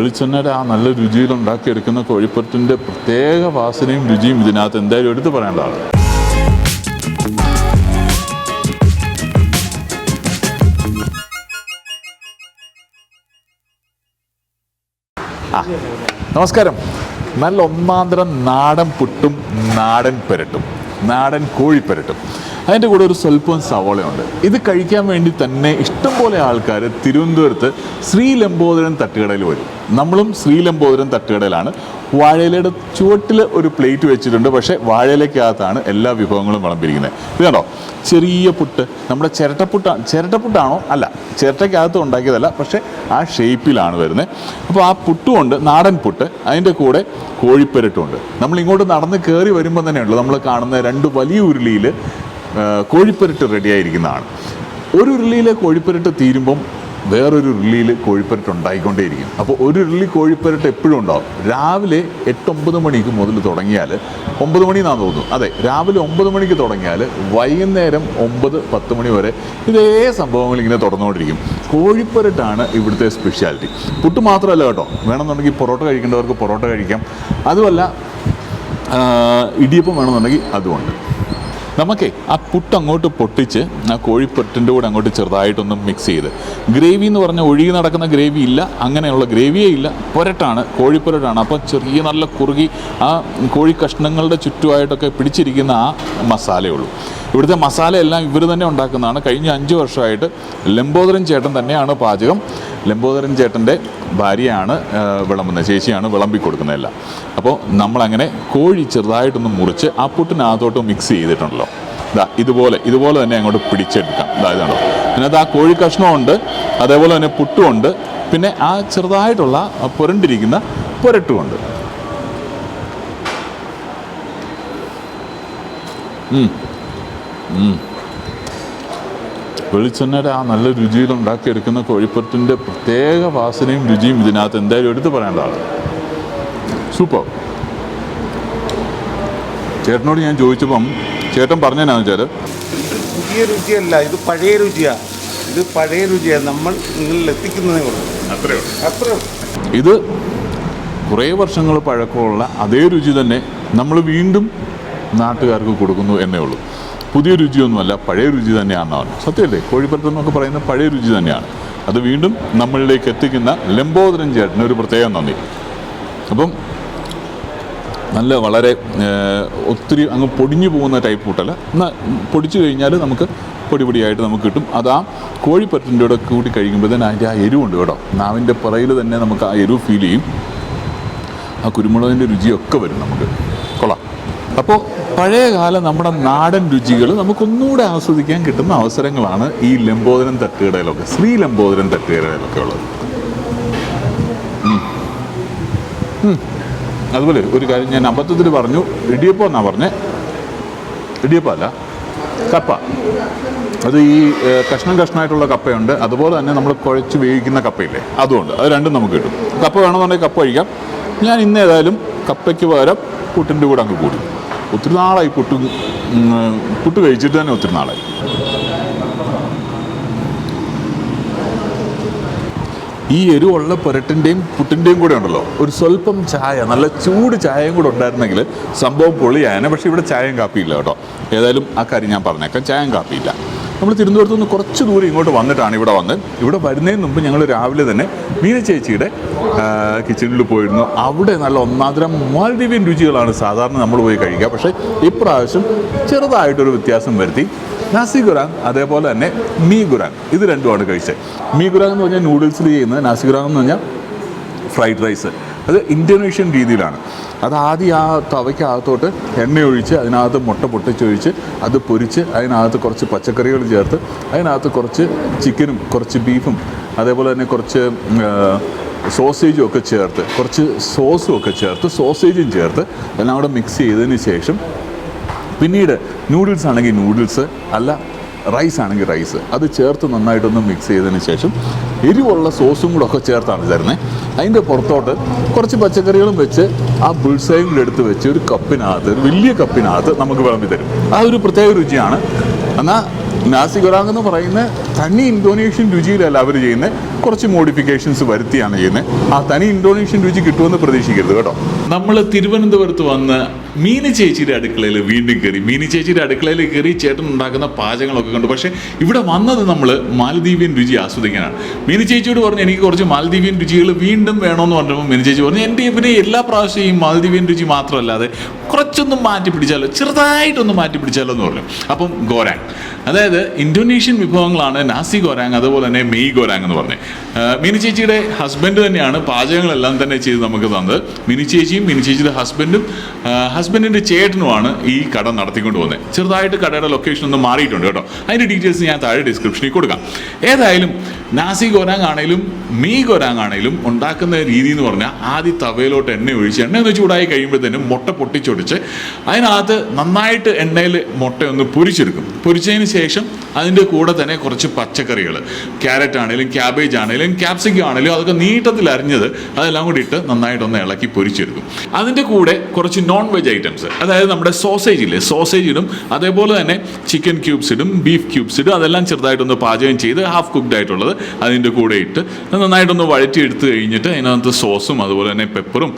വെളിച്ചെണ്ണയുടെ ആ നല്ല രുചിയിൽ ഉണ്ടാക്കിയെടുക്കുന്ന കോഴിപ്പറ്റിന്റെ പ്രത്യേക വാസനയും രുചിയും ഇതിനകത്ത് എന്തായാലും എടുത്തു പറയേണ്ടതാണ് നമസ്കാരം. നല്ല ഒന്നാന്തരം നാടൻ പുട്ടും നാടൻ പെരട്ടും നാടൻ കോഴിപ്പെരട്ടും. അതിന്റെ കൂടെ ഒരു സ്വല്പം സവോളയുണ്ട്. ഇത് കഴിക്കാൻ വേണ്ടി തന്നെ ഇഷ്ടംപോലെ ആൾക്കാർ തിരുവനന്തപുരത്ത് ശ്രീലംബോദരൻ തട്ടുകടയിൽ വരും. നമ്മളും ശ്രീ ശ്രീലംബോദരൻ തട്ടുകടയിലാണ്. വാഴയിലയുടെ ചുവട്ടിൽ ഒരു പ്ലേറ്റ് വെച്ചിട്ടുണ്ട്. പക്ഷേ വാഴയിലക്കകത്താണ് എല്ലാ വിഭവങ്ങളും വിളമ്പിരിക്കുന്നത്. ഇത് കണ്ടോ? ചെറിയ പുട്ട്. നമ്മുടെ ചിരട്ടപ്പുട്ടാണ് ചിരട്ടപ്പുട്ടാണോ? അല്ല ചിരട്ടയ്ക്കകത്ത് ഉണ്ടാക്കിയതല്ല. പക്ഷേ ആ ഷേപ്പിലാണ് വരുന്നത്. അപ്പോൾ ആ പുട്ടുമുണ്ട് നാടൻ പുട്ട്. അതിന്റെ കൂടെ കോഴിപ്പരട്ടുണ്ട് നമ്മൾ ഇങ്ങോട്ട് നടന്ന് കയറി വരുമ്പോൾ തന്നെയുള്ളൂ നമ്മൾ കാണുന്ന രണ്ട് വലിയ ഉരുളിയിൽ കോഴിപ്പെരട്ട് റെഡിയായിരിക്കുന്നതാണ്. ഒരു ഉരുളിയിലെ കോഴിപ്പരട്ട് തീരുമ്പം വേറൊരു ഉരുളിയിൽ കോഴിപ്പരട്ട് ഉണ്ടായിക്കൊണ്ടേയിരിക്കും. അപ്പോൾ ഒരു ഉരുളി കോഴിപ്പരട്ട് എപ്പോഴും ഉണ്ടാവും. രാവിലെ എട്ടൊമ്പത് മണിക്ക് മുതൽ തുടങ്ങിയാൽ ഒമ്പത് മണി എന്നാണ് തോന്നുന്നു. അതെ രാവിലെ ഒമ്പത് മണിക്ക് തുടങ്ങിയാൽ വൈകുന്നേരം ഒമ്പത് പത്ത് മണി വരെ ഇതേ സംഭവങ്ങൾ ഇങ്ങനെ തുടർന്നുകൊണ്ടിരിക്കും. കോഴിപ്പരട്ടാണ് ഇവിടുത്തെ സ്പെഷ്യാലിറ്റി പുട്ട് മാത്രമല്ല കേട്ടോ വേണമെന്നുണ്ടെങ്കിൽ പൊറോട്ട കഴിക്കേണ്ടവർക്ക് പൊറോട്ട കഴിക്കാം. അതുമല്ല ഇടിയപ്പം വേണമെന്നുണ്ടെങ്കിൽ അതുമുണ്ട്. നമുക്കേ ആ പുട്ട് അങ്ങോട്ട് പൊട്ടിച്ച് ആ കോഴിപ്പൊട്ടിന്റെ കൂടെ അങ്ങോട്ട് ചെറുതായിട്ടൊന്ന് മിക്സ് ചെയ്ത്. ഗ്രേവി എന്ന് പറഞ്ഞാൽ ഒഴുകി നടക്കുന്ന ഗ്രേവി ഇല്ല അങ്ങനെയുള്ള ഗ്രേവിയേ ഇല്ല പൊരട്ടാണ് കോഴിപ്പൊരട്ടാണ്. അപ്പോൾ ചെറിയ നല്ല കുറുകി ആ കോഴി കഷ്ണങ്ങളുടെ ചുറ്റുമായിട്ടൊക്കെ പിടിച്ചിരിക്കുന്ന ആ മസാലയുള്ളൂ ഇവിടുത്തെ മസാല എല്ലാം ഇവർ തന്നെ ഉണ്ടാക്കുന്നതാണ്. കഴിഞ്ഞ അഞ്ച് വർഷമായിട്ട് ലംബോദരൻ ചേട്ടൻ തന്നെയാണ് പാചകം. ലംബോദരൻ ചേട്ടന്റെ ഭാര്യയാണ് വിളമ്പുന്നത്. ചേച്ചിയാണ് വിളമ്പി കൊടുക്കുന്നതെല്ലാം അപ്പോൾ നമ്മളങ്ങനെ കോഴി ചെറുതായിട്ടൊന്ന് മുറിച്ച് ആ പുട്ടിനകത്തോട്ട് മിക്സ് ചെയ്തിട്ടുണ്ടല്ലോ. ഇതാ ഇതുപോലെ ഇതുപോലെ തന്നെ അങ്ങോട്ട് പിടിച്ചെടുക്കാം. ഇതാ ഇതാണോ അതിനകത്ത് ആ കോഴി കഷ്ണമുണ്ട് അതേപോലെ തന്നെ പുട്ടുമുണ്ട് പിന്നെ ആ ചെറുതായിട്ടുള്ള പുരണ്ടിരിക്കുന്ന പുരട്ടുമുണ്ട് വെളിച്ചെണ്ണയുടെ ആ നല്ല രുചിയിൽ ഉണ്ടാക്കിയെടുക്കുന്ന കോഴിപ്പുറത്തിന്റെ പ്രത്യേക വാസനയും രുചിയും ഇതിനകത്ത് എന്തായാലും എടുത്തു പറയേണ്ടതാണ് സൂപ്പർ. ചേട്ടനോട് ഞാൻ ചോദിച്ചപ്പം ചേട്ടൻ പറഞ്ഞതെന്നാന്ന് വെച്ചാൽ പുതിയ രുചിയല്ല ഇത് പഴയ രുചിയാണ് ഇത് പഴയ രുചിയാണ് നമ്മൾ നിങ്ങളിൽ എത്തിക്കുന്നതേ ഉള്ളൂ. അത്രേ. ഇത് കുറേ വർഷങ്ങൾ പഴക്കമുള്ള അതേ രുചി തന്നെ നമ്മൾ വീണ്ടും നാട്ടുകാർക്ക് കൊടുക്കുന്നു എന്നേ ഉള്ളൂ. പുതിയ രുചിയൊന്നുമല്ല പഴയ രുചി തന്നെയാണെന്നാണ് സത്യമല്ലേ കോഴിപ്പരത്തം എന്നൊക്കെ പറയുന്ന പഴയ രുചി തന്നെയാണ്. അത് വീണ്ടും നമ്മളിലേക്ക് എത്തിക്കുന്ന ലംബോദരൻ ചേട്ടന് ഒരു പ്രത്യേകം നന്ദി. അപ്പം നല്ല വളരെ ഒത്തിരി അങ്ങ് പൊടിഞ്ഞു പോകുന്ന ടൈപ്പ് കൂട്ടല്ല. എന്നാൽ പൊടിച്ചു കഴിഞ്ഞാൽ നമുക്ക് പൊടി പൊടിയായിട്ട് നമുക്ക് കിട്ടും. അത് ആ കോഴിപ്പറ്റിന്റെ കൂടെ കൂടി കഴിക്കുമ്പോഴത്തേന് അതിന്റെ ആ എരിവുണ്ട് കേട്ടോ. നാവിന്റെ പുറയിൽ തന്നെ നമുക്ക് ആ എരിവ് ഫീൽ ചെയ്യും. ആ കുരുമുളകിന്റെ രുചിയൊക്കെ വരും നമുക്ക്. അപ്പോൾ പഴയകാല നമ്മുടെ നാടൻ രുചികൾ നമുക്കൊന്നുകൂടെ ആസ്വദിക്കാൻ കിട്ടുന്ന അവസരങ്ങളാണ് ഈ ലംബോദരൻ തട്ടുകടയിലൊക്കെ ശ്രീ ലംബോദരൻ തട്ടുകടയിലൊക്കെ ഉള്ളത്. അതുപോലെ ഒരു കാര്യം ഞാൻ അബദ്ധത്തിൽ പറഞ്ഞു. ഇടിയപ്പം എന്നാണ് പറഞ്ഞേ? ഇടിയപ്പം അല്ല കപ്പ. അത് ഈ കഷ്ണം കഷ്ണമായിട്ടുള്ള കപ്പയുണ്ട്. അതുപോലെ തന്നെ നമ്മൾ കുഴച്ച് വേവിക്കുന്ന കപ്പയില്ലേ? അതുകൊണ്ട് അത് രണ്ടും നമുക്ക് കിട്ടും. കപ്പ വേണമെന്നുണ്ടെങ്കിൽ കപ്പ കഴിക്കാം ഞാൻ ഇന്ന് ഏതായാലും കപ്പയ്ക്ക് പകരം പുട്ടിന്റെ കൂടെ അങ്ങ് കൂടി. ഒത്തിരി നാളായി പുട്ട് പുട്ട് കഴിച്ചിട്ട് തന്നെ ഒത്തിരി നാളായി. ഈ എരിവുള്ള പുരട്ടിന്റെയും പുട്ടിന്റെയും കൂടെ ഉണ്ടല്ലോ. ഒരു സ്വല്പം ചായ നല്ല ചൂട് ചായയും കൂടെ ഉണ്ടായിരുന്നെങ്കിൽ സംഭവം പൊളിയായനെ. പക്ഷേ ഇവിടെ ചായയും കാപ്പിയില്ല കേട്ടോ. ഏതായാലും ആ കാര്യം ഞാൻ പറഞ്ഞേക്കാം. ചായയും കാപ്പിയില്ല നമ്മൾ തിരുവനന്തപുരത്ത് നിന്ന് കുറച്ച് ദൂരം ഇങ്ങോട്ട് വന്നിട്ടാണ് ഇവിടെ വന്ന് ഇവിടെ വരുന്നതിന് മുമ്പ് ഞങ്ങൾ രാവിലെ തന്നെ മീന ചേച്ചിയുടെ കിച്ചണിൽ പോയിരുന്നു. അവിടെ നല്ല ഒന്നാന്തരം മാൽദീവ്യൻ രുചികളാണ് സാധാരണ നമ്മൾ പോയി കഴിക്കുക. പക്ഷേ ഇപ്രാവശ്യം ചെറുതായിട്ടൊരു വ്യത്യാസം വരുത്തി. നാസി ഗുറാങ് അതേപോലെ തന്നെ മീ ഗുറാങ് ഇത് രണ്ടുമാണ് കഴിച്ചത്. മീ ഗുറാങ് എന്ന് പറഞ്ഞാൽ നൂഡിൽസിൽ ചെയ്യുന്നത്. നാസി ഗുറാങ് എന്ന് പറഞ്ഞാൽ ഫ്രൈഡ് റൈസ് അത് ഇന്തോനേഷ്യൻ രീതിയിലാണ്. അത് ആദ്യം ആ തവയ്ക്കകത്തോട്ട് എണ്ണ ഒഴിച്ച് അതിനകത്ത് മുട്ട പൊട്ടിച്ചൊഴിച്ച് അത് പൊരിച്ച് അതിനകത്ത് കുറച്ച് പച്ചക്കറികൾ ചേർത്ത് അതിനകത്ത് കുറച്ച് ചിക്കനും കുറച്ച് ബീഫും അതേപോലെ തന്നെ കുറച്ച് സോസേജും ഒക്കെ ചേർത്ത് കുറച്ച് സോസും ഒക്കെ ചേർത്ത് സോസേജും ചേർത്ത് എല്ലാം കൂടെ മിക്സ് ചെയ്തതിന് ശേഷം പിന്നീട് നൂഡിൽസ് ആണെങ്കിൽ നൂഡിൽസ് അല്ല റൈസ് ആണെങ്കിൽ റൈസ് അത് ചേർത്ത് നന്നായിട്ടൊന്ന് മിക്സ് ചെയ്തതിന് ശേഷം എരിവുള്ള സോസും കൂടെ ഒക്കെ ചേർത്താണ് തരുന്നത് അതിന്റെ പുറത്തോട്ട് കുറച്ച് പച്ചക്കറികളും വെച്ച് ആ ബുൾസയും കൂടെ എടുത്ത് വെച്ച് ഒരു കപ്പിനകത്ത് വലിയ കപ്പിനകത്ത് നമുക്ക് വിളമ്പി തരും. ആ ഒരു പ്രത്യേക രുചിയാണ്. എന്നാൽ നാസി ഗൊറാങ് എന്ന് പറയുന്ന തനി ഇന്തോനേഷ്യൻ രുചിയിലല്ല അവർ ചെയ്യുന്നത് കുറച്ച് മോഡിഫിക്കേഷൻസ് വരുത്തിയാണ് ചെയ്യുന്നത് ആ തനി ഇന്തോനേഷ്യൻ രുചി കിട്ടുമെന്ന് പ്രതീക്ഷിക്കരുത് കേട്ടോ. നമ്മൾ തിരുവനന്തപുരത്ത് വന്ന് മീനി ചേച്ചിയുടെ അടുക്കളയിൽ വീണ്ടും കയറി മീനി ചേച്ചിയുടെ അടുക്കളയിൽ കയറി ചേട്ടൻ ഉണ്ടാക്കുന്ന പാചകങ്ങളൊക്കെ കണ്ടു. പക്ഷേ ഇവിടെ വന്നത് നമ്മൾ മാലദ്വീപ്യൻ രുചി ആസ്വദിക്കാനാണ്. മീനി ചേച്ചിയോട് പറഞ്ഞു എനിക്ക് കുറച്ച് മാലദ്വീപ്യൻ രുചികൾ വീണ്ടും വേണമെന്ന് പറഞ്ഞപ്പോൾ മീനി ചേച്ചി പറഞ്ഞു എന്റെ ഇവരെ എല്ലാ പ്രാവശ്യവും ഈ മാലദ്വീപ്യൻ രുചി മാത്രമല്ലാതെ കുറച്ചൊന്നും മാറ്റി പിടിച്ചാലോ? ചെറുതായിട്ടൊന്ന് മാറ്റി പിടിച്ചാലോ? എന്ന് പറഞ്ഞു. അപ്പം ഗോരാങ് അതായത് ഇന്തോനേഷ്യൻ വിഭവങ്ങളാണ് നാസി ഗോരാങ് അതുപോലെ തന്നെ മെയ് ഗോരാങ് എന്ന് പറഞ്ഞത്. മിനി ചേച്ചിയുടെ ഹസ്ബൻഡ് തന്നെയാണ് പാചകങ്ങളെല്ലാം തന്നെ ചെയ്ത് നമുക്ക് തന്നത്. മിനി ചേച്ചിയും മിനി ചേച്ചിയുടെ ഹസ്ബൻഡും ഹസ്ബൻഡിന്റെ ചേട്ടനുമാണ് ഈ കട നടത്തിക്കൊണ്ട് പോകുന്നത് ചെറുതായിട്ട് കടയുടെ ലൊക്കേഷൻ ഒന്ന് മാറിയിട്ടുണ്ട് കേട്ടോ. അതിന്റെ ഡീറ്റെയിൽസ് ഞാൻ താഴെ ഡിസ്ക്രിപ്ഷനിൽ കൊടുക്കാം. ഏതായാലും നാസി ഗോരാങ് ആണെങ്കിലും മെയ് ഗോരാങ് ആണെങ്കിലും ഉണ്ടാക്കുന്ന രീതി എന്ന് പറഞ്ഞാൽ ആദ്യം തവയിലോട്ട് എണ്ണ ഒഴിച്ച് എണ്ണ ഒന്ന് ചൂടായി കഴിയുമ്പോഴത്തേനും മുട്ട പൊട്ടിച്ചൊടിച്ച് അതിനകത്ത് നന്നായിട്ട് എണ്ണയിൽ മുട്ടയൊന്ന് പൊരിച്ചെടുക്കും. പൊരിച്ചതിന് ശേഷം അതിന്റെ കൂടെ തന്നെ കുറച്ച് പച്ചക്കറികൾ ക്യാരറ്റ് ആണെങ്കിലും ക്യാബേജ് ആണെങ്കിലും ക്യാപ്സിക്കം ആണെങ്കിലും അതൊക്കെ നീട്ടത്തിൽ അരിഞ്ഞത് അതെല്ലാം കൂടി ഇട്ട് നന്നായിട്ടൊന്ന് ഇളക്കി പൊരിച്ചെടുക്കും. അതിന്റെ കൂടെ കുറച്ച് നോൺ വെജ് ഐറ്റംസ് അതായത് നമ്മുടെ സോസേജ് ഇല്ലേ സോസേജ് ഇടും. അതേപോലെ തന്നെ ചിക്കൻ ക്യൂബ്സ് ഇടും ബീഫ് ക്യൂബ്സ് ഇടും. അതെല്ലാം ചെറുതായിട്ടൊന്ന് പാചകം ചെയ്ത് ഹാഫ് കുക്ക്ഡ് ആയിട്ടുള്ളത് അതിന്റെ കൂടെ ഇട്ട് നന്നായിട്ടൊന്ന് വഴറ്റി എടുത്ത് കഴിഞ്ഞിട്ട് അതിനകത്ത് സോസും അതുപോലെ തന്നെ പെപ്പറും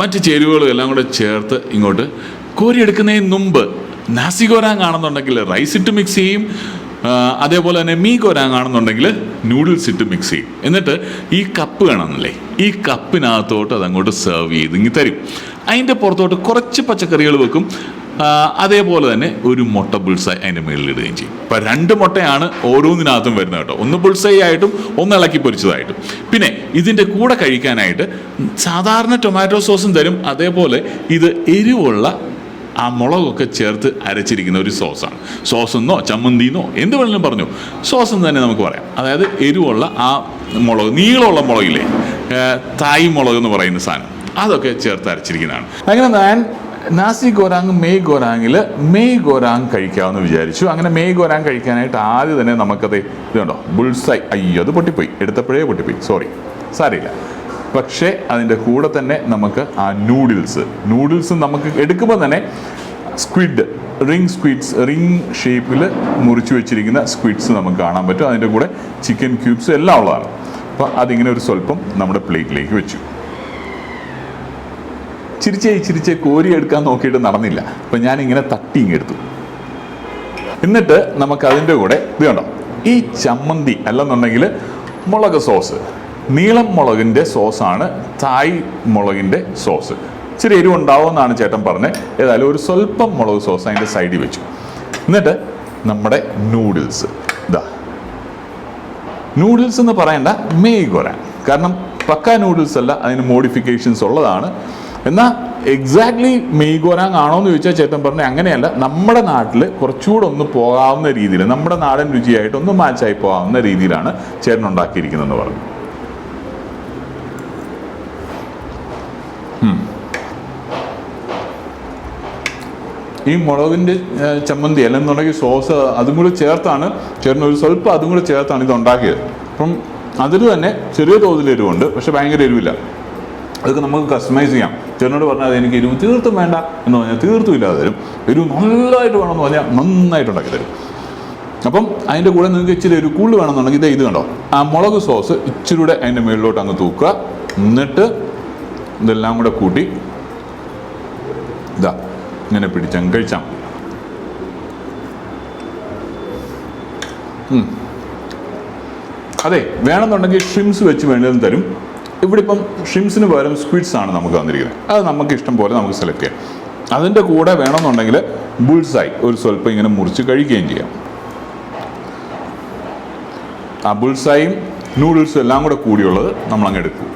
മറ്റ് ചേരുവകളും എല്ലാം കൂടെ ചേർത്ത് ഇങ്ങോട്ട് കോരിയെടുക്കുന്നതിന് മുമ്പ് നാസി ഗോരാങ് ആണെന്നുണ്ടെങ്കിൽ റൈസ് ഇട്ട് മിക്സ് ചെയ്യും. അതേപോലെ തന്നെ മീ ഗോരാങ് ആണെന്നുണ്ടെങ്കിൽ നൂഡിൽസ് ഇട്ട് മിക്സ് ചെയ്യും. എന്നിട്ട് ഈ കപ്പ് വേണമെന്നല്ലേ ഈ കപ്പിനകത്തോട്ട് അതങ്ങോട്ട് സെർവ് ചെയ്ത് ഇങ്ങി തരും. അതിന്റെ പുറത്തോട്ട് കുറച്ച് പച്ചക്കറികൾ വെക്കും. അതേപോലെ തന്നെ ഒരു മുട്ട ബുൾസായി അതിന്റെ മുകളിൽ ഇടുകയും ചെയ്യും. ഇപ്പം രണ്ട് മുട്ടയാണ് ഓരോന്നിനകത്തും വരുന്നത് കേട്ടോ. ഒന്ന് ബുൾസൈ ആയിട്ടും ഒന്ന് ഇളക്കി പൊരിച്ചതായിട്ടും. പിന്നെ ഇതിന്റെ കൂടെ കഴിക്കാനായിട്ട് സാധാരണ ടൊമാറ്റോ സോസും തരും. അതേപോലെ ഇത് എരിവുള്ള ആ മുളകൊക്കെ ചേർത്ത് അരച്ചിരിക്കുന്ന ഒരു സോസാണ്. സോസ് എന്നോ ചമ്മന്തി ചമ്മന്തിന്നോ എന്ത് വേണമെങ്കിലും പറഞ്ഞു. സോസ് എന്ന് തന്നെ നമുക്ക് പറയാം. അതായത് എരിവുള്ള ആ മുളക് നീളമുള്ള മുളകില്ലേ? തായ് മുളക് എന്ന് പറയുന്ന സാധനം. അതൊക്കെ ചേർത്ത് അരച്ചിരിക്കുന്നതാണ്. അങ്ങനെ ഞാൻ നാസി ഗോരാങ് മെയ് ഗോരാങ്ങിൽ മെയ് ഗോരാങ് കഴിക്കാമെന്ന് വിചാരിച്ചു. അങ്ങനെ മെയ് ഗോരാങ് കഴിക്കാനായിട്ട് ആദ്യം തന്നെ നമുക്കത് ഇതുണ്ടോ? ബുൾസൈ അയ്യോ അത് പൊട്ടിപ്പോയി. എടുത്തപ്പോഴേ പൊട്ടിപ്പോയി. സോറി സാരമില്ല. പക്ഷേ അതിന്റെ കൂടെ തന്നെ നമുക്ക് ആ നൂഡിൽസ് നൂഡിൽസ് നമുക്ക് എടുക്കുമ്പോൾ തന്നെ സ്ക്വിഡ് റിംഗ് സ്ക്വിഡ്സ് റിംഗ് ഷേപ്പിൽ മുറിച്ചു വെച്ചിരിക്കുന്ന സ്ക്വിഡ്സ് നമുക്ക് കാണാൻ പറ്റും. അതിന്റെ കൂടെ ചിക്കൻ ക്യൂബ്സ് എല്ലാം ഉള്ളതാണ്. അപ്പോൾ അതിങ്ങനെ ഒരു സ്വല്പം നമ്മുടെ പ്ലേറ്റിലേക്ക് വെച്ചു. ചിരിച്ചേ ചിരിച്ചേ കോരി എടുക്കാൻ നോക്കിയിട്ട് നടന്നില്ല. അപ്പം ഞാനിങ്ങനെ തട്ടി ഇങ്ങെടുത്തു എന്നിട്ട് നമുക്ക് അതിന്റെ കൂടെ ഇത് കണ്ടോ? ഈ ചമ്മന്തി അല്ലെന്നുണ്ടെങ്കിൽ മുളക് സോസ് നീളം മുളകിന്റെ സോസാണ് തായ് മുളകിന്റെ സോസ്. ഇച്ചിരി എരിവ് ഉണ്ടാവുമെന്നാണ് ചേട്ടൻ പറഞ്ഞത് ഏതായാലും ഒരു സ്വല്പം മുളക് സോസ് അതിന്റെ സൈഡിൽ വെച്ചു. എന്നിട്ട് നമ്മുടെ നൂഡിൽസ് ഇതാ നൂഡിൽസ് എന്ന് പറയേണ്ട മെയ് ഗോരാൻ കാരണം പക്ക നൂഡിൽസ് അല്ല അതിന് മോഡിഫിക്കേഷൻസ് ഉള്ളതാണ്. എന്നാൽ എക്സാക്ട്ലി മെയ് ഗോരാങ് ആണോ എന്ന് ചോദിച്ചാൽ ചേട്ടൻ പറഞ്ഞ അങ്ങനെയല്ല. നമ്മുടെ നാട്ടിൽ കുറച്ചുകൂടെ ഒന്ന് പോകാവുന്ന രീതിയിൽ നമ്മുടെ നാടൻ രുചിയായിട്ട് ഒന്ന് മാച്ചായി പോകാവുന്ന രീതിയിലാണ് ചേട്ടൻ ഉണ്ടാക്കിയിരിക്കുന്നതെന്ന് പറഞ്ഞു. ഈ മുളകിന്റെ ചമ്മന്തി അല്ലെന്നുണ്ടെങ്കിൽ സോസ് അതും കൂടി ചേർത്താണ്. ചേർന്ന് ഒരു സ്വല്പം അതും കൂടി ചേർത്താണ് ഇത് ഉണ്ടാക്കിയത് അപ്പം അതിൽ തന്നെ ചെറിയ തോതിൽ എരിവുണ്ട് പക്ഷെ ഭയങ്കര എരിവില്ല. അതൊക്കെ നമുക്ക് കസ്റ്റമൈസ് ചെയ്യാം. ചേട്ടനോട് പറഞ്ഞാൽ എനിക്ക് എരിവ് തീർത്തും വേണ്ട എന്ന് പറഞ്ഞാൽ തീർത്തും ഇല്ലാതെ തരും. എരിവ് നല്ലതായിട്ട് വേണമെന്ന് പറഞ്ഞാൽ നന്നായിട്ട് ഉണ്ടാക്കി തരും. അപ്പം അതിന്റെ കൂടെ നിങ്ങൾക്ക് ഇച്ചിരി ഒരു കൂടുതൽ വേണമെന്നുണ്ടെങ്കിൽ ഇതേ ഇത് കണ്ടോ? ആ മുളക് സോസ് ഇച്ചിരി കൂടെ അതിന്റെ മുകളിലോട്ട് അങ്ങ് തൂക്കുക. എന്നിട്ട് ഇതെല്ലാം കൂടെ കൂട്ടി. ഇതാ. ഇങ്ങനെ പിടിച്ചങ്ങ് കഴിച്ചാം. അതെ വേണമെന്നുണ്ടെങ്കിൽ ഷ്രിംസ് വെച്ച് വേണ്ടതും തരും. ഇവിടെ ഇപ്പം ഷിംസിന് പകരം സ്ക്വിഡ്സ് ആണ് നമുക്ക് തന്നിരിക്കുന്നത്. അത് നമുക്ക് ഇഷ്ടം പോലെ നമുക്ക് സെലക്ട് ചെയ്യാം. അതിന്റെ കൂടെ വേണമെന്നുണ്ടെങ്കിൽ ബുൾസായി ഒരു സ്വല്പം ഇങ്ങനെ മുറിച്ച് കഴിക്കുകയും ചെയ്യാം. ആ ബുൾസായും നൂഡിൽസും എല്ലാം കൂടെ കൂടിയുള്ളത് നമ്മളങ്ങ് എടുക്കും.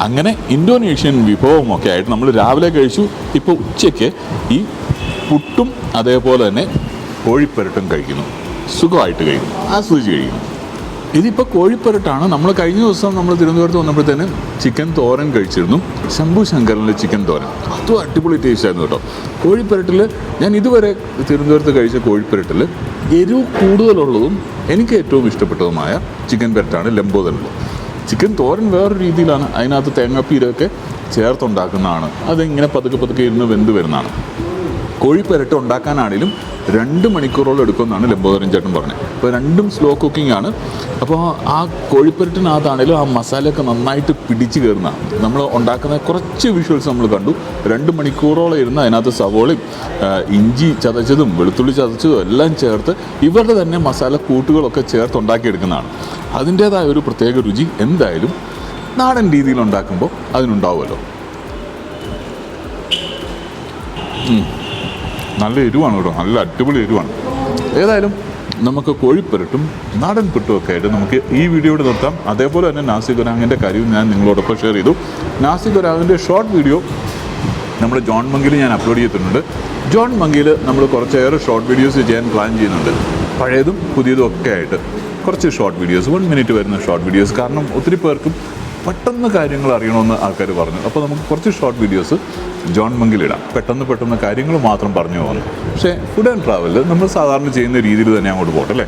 അങ്ങനെ ഇൻഡോനേഷ്യൻ വിഭവമൊക്കെ ആയിട്ട് നമ്മൾ രാവിലെ കഴിച്ചു ഇപ്പോൾ ഉച്ചയ്ക്ക് ഈ പുട്ടും അതേപോലെ തന്നെ കോഴിപ്പരട്ടും കഴിക്കുന്നു. സുഖമായിട്ട് കഴിക്കുന്നു ആസ്വദിച്ച് കഴിക്കുന്നു. ഇതിപ്പോൾ കോഴിപ്പരട്ടാണ്. നമ്മൾ കഴിഞ്ഞ ദിവസം നമ്മൾ തിരുവനന്തപുരത്ത് വന്നപ്പോഴത്തേന് ചിക്കൻ തോരൻ കഴിച്ചിരുന്നു. ശംഭു ശങ്കറിന്റെ ചിക്കൻ തോരൻ. അതും അടിപൊളി ടേസ്റ്റ് ആയിരുന്നു കേട്ടോ. കോഴിപ്പരട്ടിൽ ഞാൻ ഇതുവരെ തിരുവനന്തപുരത്ത് കഴിച്ച കോഴിപ്പരട്ടിൽ എരിവ് കൂടുതലുള്ളതും എനിക്ക് ഏറ്റവും ഇഷ്ടപ്പെട്ടതുമായ ചിക്കൻ പെരട്ടാണ് ലംബോദരനിൽ ചിക്കൻ തോരൻ വേറൊരു രീതിയിലാണ്. അതിനകത്ത് തേങ്ങാപ്പീരൊക്കെ ചേർത്തുണ്ടാക്കുന്നതാണ്. അതിങ്ങനെ പതുക്കെ പതുക്കെ ഇരുന്ന് വെന്ത് വരുന്നതാണ്. കോഴിപ്പെരട്ട് ഉണ്ടാക്കാനാണെങ്കിലും രണ്ട് മണിക്കൂറോളം എടുക്കുമെന്നാണ് ലംബോദരൻ ചേട്ടൻ പറഞ്ഞത്. അപ്പോൾ രണ്ടും സ്ലോ കുക്കിംഗ് ആണ്. അപ്പോൾ ആ കോഴിപ്പെരട്ടിനകത്താണെങ്കിലും ആ മസാലയൊക്കെ നന്നായിട്ട് പിടിച്ച് കയറുന്ന നമ്മൾ ഉണ്ടാക്കുന്ന കുറച്ച് വിഷ്വൽസ് നമ്മൾ കണ്ടു. രണ്ട് മണിക്കൂറോളം ഇരുന്ന് അതിനകത്ത് സവോളയും ഇഞ്ചി ചതച്ചതും വെളുത്തുള്ളി ചതച്ചതും എല്ലാം ചേർത്ത് ഇവരുടെ തന്നെ മസാല കൂട്ടുകളൊക്കെ ചേർത്ത് ഉണ്ടാക്കിയെടുക്കുന്നതാണ്. അതിന്റേതായ ഒരു പ്രത്യേക രുചി. എന്തായാലും നാടൻ രീതിയിൽ ഉണ്ടാക്കുമ്പോൾ അതിനുണ്ടാവുമല്ലോ. നല്ല എരിവാണ് കേട്ടോ. നല്ല അടിപൊളി എരിവാണ്. ഏതായാലും നമുക്ക് കോഴിപ്പുരട്ടും നാടൻ പുട്ടും ഒക്കെ ആയിട്ട് നമുക്ക് ഈ വീഡിയോയുടെ നിർത്താം. അതേപോലെ തന്നെ നാസി ഗുരാങ്ങിന്റെ കാര്യവും ഞാൻ നിങ്ങളോടൊപ്പം ഷെയർ ചെയ്തു. നാസി ഗുരാങ്ങിന്റെ ഷോർട്ട് വീഡിയോ നമ്മുടെ ജോൺ മങ്കിയിൽ ഞാൻ അപ്ലോഡ് ചെയ്തിട്ടുണ്ട്. ജോൺ മങ്കിയിൽ നമ്മൾ കുറച്ചേറെ ഷോർട്ട് വീഡിയോസ് ചെയ്യാൻ പ്ലാൻ ചെയ്യുന്നുണ്ട്. പഴയതും പുതിയതും ഒക്കെ ആയിട്ട് കുറച്ച് ഷോർട്ട് വീഡിയോസ് വൺ മിനിറ്റ് വരുന്ന ഷോർട്ട് വീഡിയോസ് കാരണം ഒത്തിരി പേർക്കും പെട്ടെന്ന് കാര്യങ്ങൾ അറിയണമെന്ന് ആൾക്കാർ പറഞ്ഞു. അപ്പോൾ നമുക്ക് കുറച്ച് ഷോർട്ട് വീഡിയോസ് ജോൺ മങ്കിലിടാം പെട്ടെന്ന് പെട്ടെന്ന് കാര്യങ്ങൾ മാത്രം പറഞ്ഞു പോകുന്നു. പക്ഷേ ഫുഡ് ആൻഡ് ട്രാവൽ നമ്മൾ സാധാരണ ചെയ്യുന്ന രീതിയിൽ തന്നെ അങ്ങോട്ട് പോകട്ടെ അല്ലേ?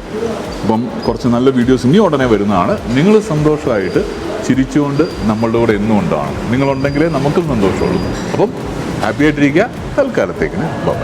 അപ്പം കുറച്ച് നല്ല വീഡിയോസ് ഇനി ഉടനെ വരുന്നതാണ്. നിങ്ങൾ സന്തോഷമായിട്ട് ചിരിച്ചുകൊണ്ട് നമ്മളുടെ കൂടെ എന്നും ഉണ്ടാവണം. നിങ്ങളുണ്ടെങ്കിലേ നമുക്കും സന്തോഷമുള്ളൂ. അപ്പം ഹാപ്പി ആയിട്ടിരിക്കുക. തൽക്കാലത്തേക്കിന് ബൈ